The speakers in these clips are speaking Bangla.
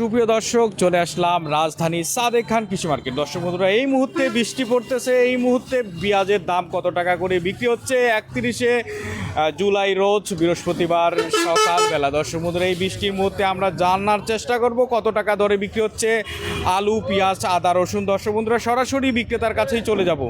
সুপ্রিয় দর্শক, চলে আসলাম রাজধানী সাদেক খান কৃষি মার্কেট। দর্শক বন্ধুরা, এই মুহূর্তে বৃষ্টি পড়তেছে। এই মুহূর্তে পেঁয়াজের দাম কত টাকা করে বিক্রি হচ্ছে? একত্রিশে জুলাই রোজ, বৃহস্পতিবার সকালবেলা। দর্শক বন্ধুরা, এই বৃষ্টির মুহূর্তে আমরা জানার চেষ্টা করব, কত টাকা দরে বিক্রি হচ্ছে? আলু, পেঁয়াজ, আদা, রসুন, দর্শক বন্ধুরা, সরাসরি বিক্রেতার কাছেই চলে যাব।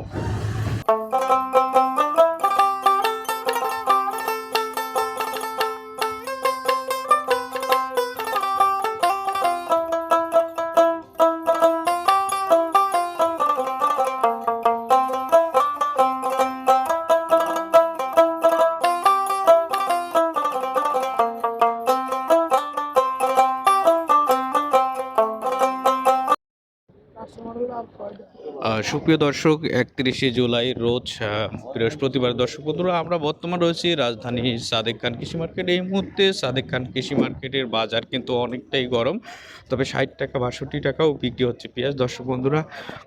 সুপ্রিয় দর্শক, একত্রিশে জুলাই রোজ বৃহস্পতিবার। দর্শক বন্ধুরা, আমরা বর্তমান রয়েছি রাজধানী সাদেক খান কৃষি মার্কেট। এই মুহূর্তে সাদেক খান কৃষি মার্কেটের বাজার কিন্তু অনেকটাই গরম, তবে ষাট টাকা, বাষট্টি টাকাও বিক্রি হচ্ছে পেঁয়াজ। দর্শক বন্ধুরা,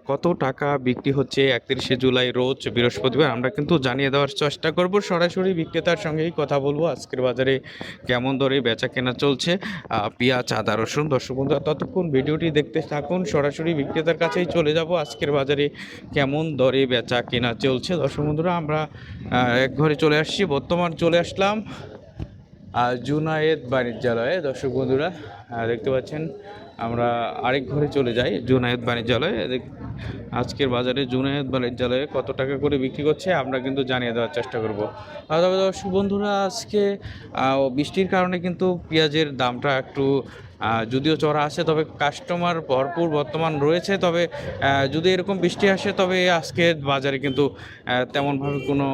কত টাকা বিক্রি হচ্ছে একত্রিশে জুলাই রোজ, বৃহস্পতিবার? আমরা কিন্তু জানিয়ে দেওয়ার চেষ্টা করব। সরাসরি বিক্রেতার সঙ্গেই কথা বলব। আজকের বাজারে কেমন দরে বেচা কেনা চলছে পেঁয়াজ, আদা, রসুন। দর্শক বন্ধুরা, ততক্ষণ ভিডিওটি দেখতে থাকুন। সরাসরি বিক্রেতার কাছেই চলে যাব। আজকের বাজারে কেমন দরে বেচা কেনা চলছে? দর্শক বন্ধুরা, আমরা এক ঘরে চলে আসছি। বর্তমান চলে আসলাম জুনায়েদ বাণিজ্যালয়ে। দর্শক বন্ধুরা দেখতে পাচ্ছেন, আমরা আরেক ঘরে চলে যাই, জুনায়েদ বাণিজ্যালয়ে। আজকের বাজারে জুনায়েদ বাণিজ্যালয়ে কত টাকা করে বিক্রি করছে, আমরা কিন্তু জানিয়ে দেওয়ার চেষ্টা করব। তবে দর্শক বন্ধুরা, আজকে বৃষ্টির কারণে কিন্তু পেঁয়াজের দামটা একটু যদিও চড়া আছে তবে কাস্টমার ভরপুর বর্তমান রয়েছে। তবে যদি এরকম বৃষ্টি আসে, তবে আজকে বাজারে কিন্তু তেমনভাবে কোনো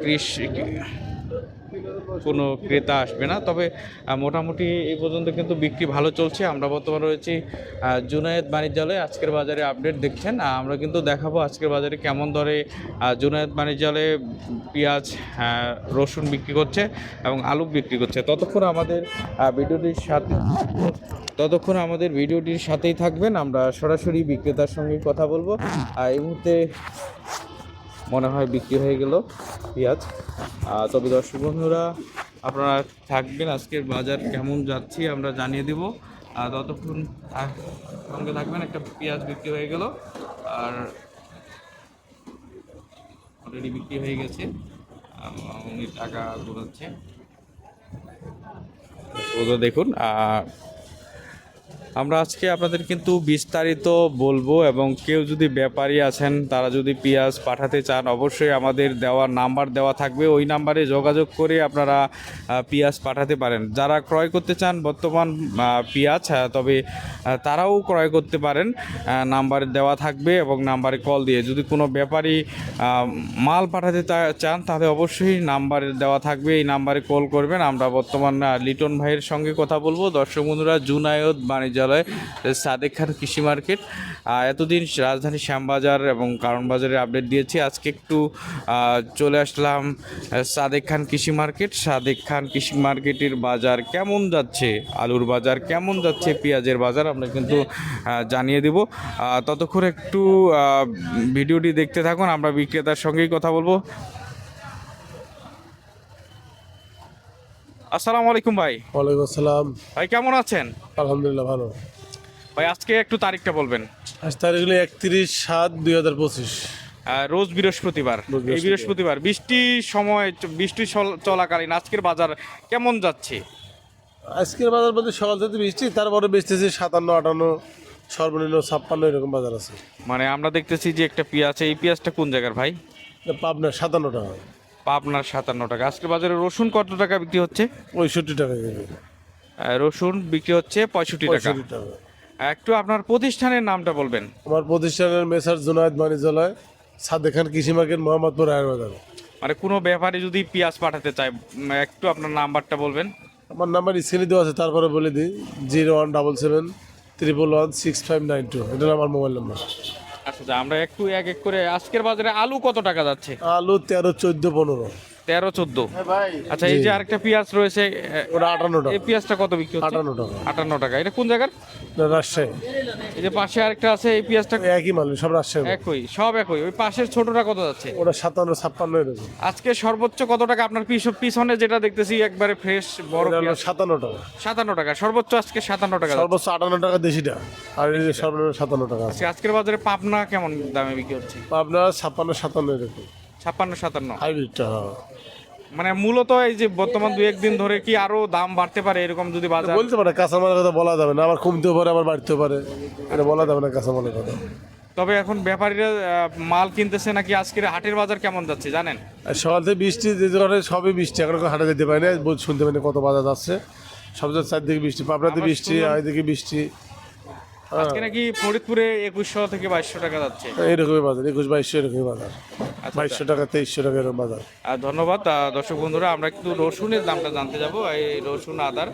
কৃষি কোনো ক্রেতা আসবে না। তবে মোটামুটি এই পর্যন্ত কিন্তু বিক্রি ভালো চলছে। আমরা বর্তমানে রয়েছি জুনায়েদ বাণিজ্যালয়ে। আজকের বাজারে আপডেট দেখছেন। আমরা কিন্তু দেখাবো আজকের বাজারে কেমন দরে জুনায়েদ বাণিজ্যালয়ে পেঁয়াজ রসুন বিক্রি করছে এবং আলু বিক্রি করছে। ততক্ষণ আমাদের ভিডিওটির সাথে, ততক্ষণ আমাদের ভিডিওটির সাথেই থাকবেন। আমরা সরাসরি বিক্রেতার সঙ্গে কথা বলব। এই মুহূর্তে মনে হয় বিক্রি হয়ে গেল পেঁয়াজ। তবে দর্শক বন্ধুরা, আপনারা থাকবেন আজকের বাজার কেমন যাচ্ছি আমরা জানিয়ে দেব। আর ততক্ষণ সঙ্গে থাকবেন, একটা পেঁয়াজ বিক্রি হয়ে গেল। আর অলরেডি বিক্রি হয়ে গেছে। উনি টাকা ওগুলো দেখুন আমরা আজকে আপনাদের কিন্তু বিস্তারিত বলব এবং কেউ যদি ব্যাপারী আছেন, তারা যদি পেঁয়াজ পাঠাতে চান, অবশ্যই আমাদের দেওয়া নাম্বার দেওয়া থাকবে। ওই নাম্বারে যোগাযোগ করে আপনারা পেঁয়াজ পাঠাতে পারেন। যারা ক্রয় করতে চান বর্তমান পেঁয়াজ তবে তারাও ক্রয় করতে পারেন। নাম্বার দেওয়া থাকবে এবং নাম্বারে কল দিয়ে। যদি কোনো ব্যাপারী মাল পাঠাতে চান, তাহলে অবশ্যই নাম্বার দেওয়া থাকবে। এই নাম্বারে কল করবেন। আমরা বর্তমান লিটন ভাইয়ের সঙ্গে কথা বলব। দর্শক বন্ধুরা, জুনায়দ বাণিজ্যালয় সাদেক খান কৃষি মার্কেট। এতদিন রাজধানী শ্যামবাজার এবং কারণ বাজারের আপডেট দিয়েছি। আজকে একটু চলে আসলাম সাদেক খান কৃষি মার্কেট। সাদেক খান কৃষি মার্কেটের বাজার কেমন যাচ্ছে? আলুর বাজার কেমন যাচ্ছে? পেঁয়াজের বাজার আমরা কিন্তু জানিয়ে দেব। ততক্ষণ একটু ভিডিওটি দেখতে থাকুন। আমরা বিক্রেতার সঙ্গেই কথা বলব। আসসালামু আলাইকুম ভাই। ওয়ালাইকুম আসসালাম। ভাই কেমন আছেন? আলহামদুলিল্লাহ ভালো। ভাই আজকে একটু তারিখটা বলবেন। আজ তারিখ হলো একত্রিশ সাত দুই হাজার পঁচিশ। রোজ বৃহস্পতিবার। এই বৃহস্পতিবার। বৃষ্টির সময় বৃষ্টি চল- চলাকালীন আজকের বাজার কেমন যাচ্ছে? আজকের বাজার বলতে সকাল থেকে বৃষ্টি তারপরে বেচতেছি সাতান্ন আটান্ন সর্বনিম্ন ছাপ্পান্ন এরকম বাজার আছে। মানে আমরা দেখতেছি যে একটা পেঁয়াজ এই পেঁয়াজটা কোন জায়গার ভাই? পাবনা সাতান্ন টাকা পাবনার সাতান্ন টাকা। আজকের বাজারে রসুন কত টাকা বিক্রি হচ্ছে? পঁয়ষট্টি টাকা রসুন বিক্রি হচ্ছে পঁয়ষট্টি টাকা। একটু আপনার প্রতিষ্ঠানের নামটা বলবেন। আমার প্রতিষ্ঠানের মেসার জুনায়দ বাণিজ্যালয় সাদেক খান কৃষি মার্কেট মোহাম্মদপুর আয়ের বাজার মানে কোনো ব্যাপারে যদি পেঁয়াজ পাঠাতে চায় একটু আপনার নাম্বারটা বলবেন। আমার নাম্বার স্ক্রিনে দেওয়া আছে তারপরে বলে দিই zero one double seven triple one six five nine two. এটা আমার মোবাইল নাম্বার। আমরা একটু এক এক করে আজকের বাজারে আলু কত টাকা যাচ্ছে? আলু তেরো, চোদ্দ, পনেরো। তেরো চোদ্দ। আচ্ছা এই যে আরেকটা পেঁয়াজ রয়েছে ওটা আটান্ন এই পেঁয়াজটা কত বিক্রি আটান্ন টাকা। আটান্ন টাকা। এটা কোন জায়গার? রাজশাহী। এই যে পাশে আরেকটা আছে এই পেঁয়াজটা একই মাল সব রাজশাহী একই সব একই। ওই পাশের ছোটটা কত যাচ্ছে? ওটা সাতান্ন ছাপ্পান্ন আজকে সর্বোচ্চ কত টাকা আপনার পিছ- পিছনে যেটা দেখতেছি একবারে ফ্রেশ বড় সাতান্ন টাকা। সাতান্ন টাকা। সর্বোচ্চ আজকে সাতান্ন টাকা। সর্বোচ্চ আটান্ন টাকা দেশিটা। আর এই যে সাতান্ন টাকা আজকের বাজারে পাবনা কেমন দামে বিক্রি হচ্ছে? আপনার ছাপ্পান্ন সাতান্ন এরকম। ছাপ্পান্ন সাতান্ন। হাইব্রিডটা হ্যাঁ। মানে মূলত এই যে বর্তমান দু একদিন ধরে কি আরও দাম বাড়তে পারে এরকম যদি বাজার বলতে পারে কাঁচামালের কথা বলা যাবে না আবার কমতেও পারে আবার বাড়তেও পারে। এটা বলা যাবে না কাঁচামালের কথা। তবে এখন ব্যাপারীরা মাল কিনতেছে নাকি আজকের হাটের বাজার কেমন যাচ্ছে জানেন? সকাল থেকে বৃষ্টি যে দোকানে সবই বৃষ্টি এখন হাটে যেতে পারি না শুনতে পারি কত বাজার যাচ্ছে। সব চারদিকে বৃষ্টি পাবনাতে আবার বৃষ্টি এদিকে বৃষ্টি। হ্যাঁ আজকে নাকি ফরিদপুরে একুশশো থেকে বাইশশো টাকা যাচ্ছে। এরকমই বাজার একুশ বাইশশো এরকমই বাজার। বাইশশো টাকা তেইশশো টাকা এরকম বাজার। আর ধন্যবাদ দর্শক বন্ধুরা আমরা কিন্তু রসুনের দামটা জানতে যাব এই রসুন আদার।